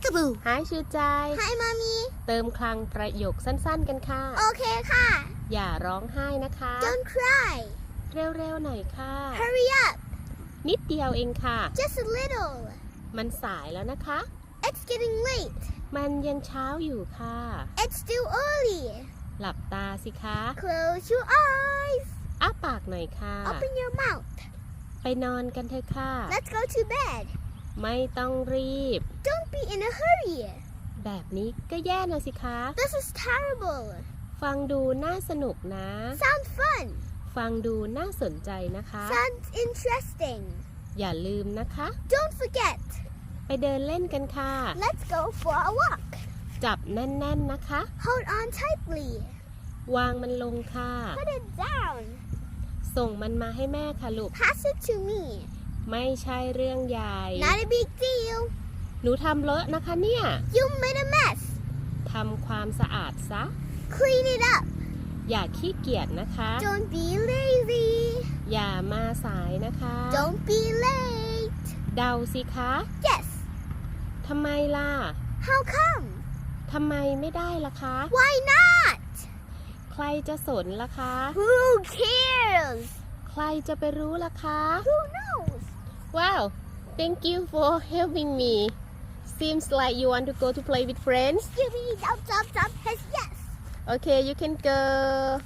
Peekaboo หายชื่อใจ Hi mommy เติมคลังประโยคสั้นๆกันค่ะ โอเคค่ะ อย่าร้องไห้นะคะ Don't cry เร็วๆหน่อยค่ะ Hurry up นิดเดียวเองค่ะ Just a little มันสายแล้วนะคะ It's getting late มันยังเช้าอยู่ค่ะ It's still early หลับตาสิคะ Close your eyes อ้าปากหน่อยค่ะ Open your mouth ไปนอนกันเถอะค่ะ Let's go to bed ไม่ต้องรีบ Don't be in a hurry แบบนี้ก็แย่นะสิคะ This is terrible ฟังดูน่าสนุกนะ Sounds fun ฟังดูน่าสนใจนะคะ Sounds interesting อย่าลืมนะคะ Don't forget ไปเดินเล่นกันค่ะ Let's go for a walk จับแน่นๆนะคะ Hold on tightly วางมันลงค่ะ Put it down ส่งมันมาให้แม่ค่ะลูก Pass it to me ไม่ใช่เรื่องใหญ่ Not a big deal หนูทำเลอะนะคะเนี่ย You made a mess ทำความสะอาดซะ Clean it up อย่าขี้เกียจนะคะ Don't be lazy อย่ามาสายนะคะ Don't be late เดาสิคะ Yes ทำไมล่ะ How come ทำไมไม่ได้ล่ะคะ Why not ใครจะสนล่ะคะ Who cares ใครจะไปรู้ล่ะคะ Who knows Wow thank you for helping me seems like you want to go to play with friends yes, yes. okay you can go.